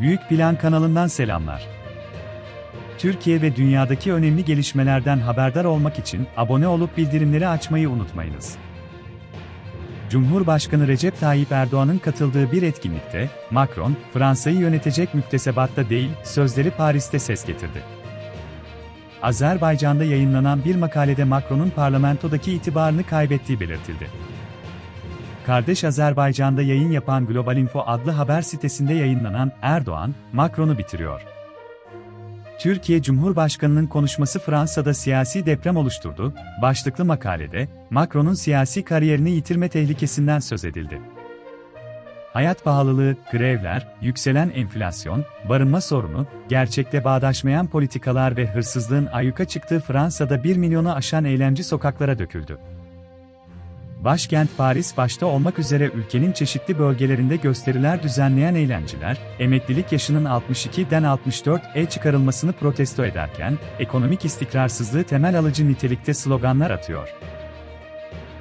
Büyük Plan kanalından selamlar. Türkiye ve dünyadaki önemli gelişmelerden haberdar olmak için abone olup bildirimleri açmayı unutmayınız. Cumhurbaşkanı Recep Tayyip Erdoğan'ın katıldığı bir etkinlikte, Macron, Fransa'yı yönetecek müktesebatta değil, sözleri Paris'te ses getirdi. Azerbaycan'da yayınlanan bir makalede Macron'un parlamentodaki itibarını kaybettiği belirtildi. Kardeş Azerbaycan'da yayın yapan Global Info adlı haber sitesinde yayınlanan Erdoğan, Macron'u bitiriyor. Türkiye Cumhurbaşkanı'nın konuşması Fransa'da siyasi deprem oluşturdu, başlıklı makalede, Macron'un siyasi kariyerini yitirme tehlikesinden söz edildi. Hayat pahalılığı, grevler, yükselen enflasyon, barınma sorunu, gerçekle bağdaşmayan politikalar ve hırsızlığın ayyuka çıktığı Fransa'da 1 milyonu aşan eylemci sokaklara döküldü. Başkent Paris başta olmak üzere ülkenin çeşitli bölgelerinde gösteriler düzenleyen eylemciler, emeklilik yaşının 62'den 64'e çıkarılmasını protesto ederken, ekonomik istikrarsızlığı temel alıcı nitelikte sloganlar atıyor.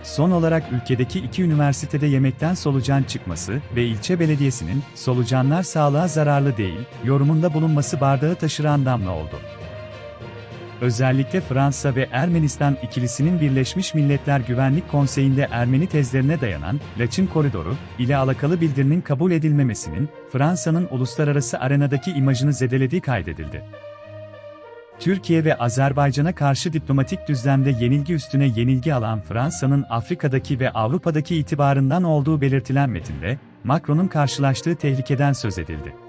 Son olarak ülkedeki iki üniversitede yemekten solucan çıkması ve ilçe belediyesinin solucanlar sağlığa zararlı değil yorumunda bulunması bardağı taşıran damla oldu. Özellikle Fransa ve Ermenistan ikilisinin Birleşmiş Milletler Güvenlik Konseyi'nde Ermeni tezlerine dayanan Laçin Koridoru ile alakalı bildirinin kabul edilmemesinin Fransa'nın uluslararası arenadaki imajını zedelediği kaydedildi. Türkiye ve Azerbaycan'a karşı diplomatik düzlemde yenilgi üstüne yenilgi alan Fransa'nın Afrika'daki ve Avrupa'daki itibarından olduğu belirtilen metinde, Macron'un karşılaştığı tehlikeden söz edildi.